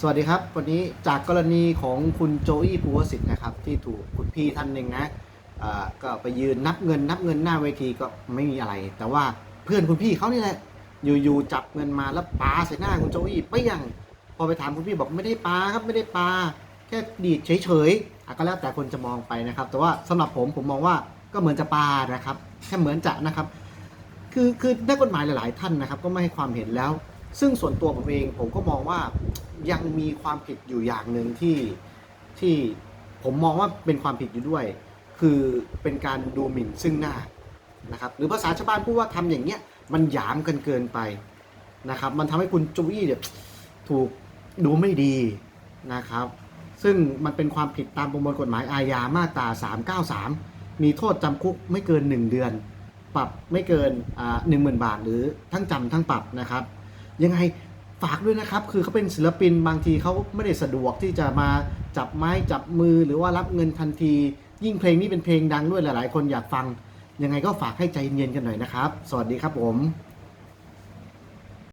สวัสดีครับ วันนี้จากกรณีของคุณโจอี้ภูวสิทธิ์นะครับ ที่ถูกคุณพี่ท่านหนึ่งนะก็ไปยืนนับเงินนับเงินหน้าเวทีก็ไม่มีอะไร แต่ว่าเพื่อนคุณพี่เขานี่แหละอยู่ๆจับเงินมาแล้วปาใส่หน้าคุณโจอี้ไปยังพอไปถามคุณพี่บอกไม่ได้ปาครับไม่ได้ปาแค่ดีดเฉยๆก็แล้วแต่คนจะมองไปนะครับ แต่ว่าสำหรับผมผมมองว่าก็เหมือนจะปานะครับแค่เหมือนจะนะครับ คือคือนักกฎหมายหลาย ๆ ท่านนะครับ ก็ไม่ให้ความเห็นแล้ว ซึ่งส่วนตัวผมเองผมก็มองว่ายังมีความผิดอยู่อย่างหนึ่งที่ที่ผมมองว่าเป็นความผิดอยู่ด้วย คือเป็นการดูหมิ่นซึ่งหน้านะครับหรือภาษาชาวบ้านพูดว่าทำอย่างเงี้ยมันหยามกันเกินไปนะครับ มันทำให้คุณจุ้ยเนี่ยถูกดูไม่ดีนะครับ ซึ่งมันเป็นความผิดตามประมวลกฎหมายอาญามาตรา393 มีโทษจำคุกไม่เกิน 1 เดือน ปรับไม่เกินหนึ่งหมื่นบาทหรือทั้งจำทั้งปรับนะครับ ยังไงฝากด้วยนะครับ คือเขาเป็นศิลปินบางทีเขาไม่ได้สะดวกที่จะมาจับไม้จับมือหรือว่ารับเงินทันที ยิ่งเพลงนี้เป็นเพลงดังด้วยหลาย ๆ คนอยากฟัง ยังไงก็ฝากให้ใจเย็นๆกันหน่อยนะครับ สวัสดีครับผม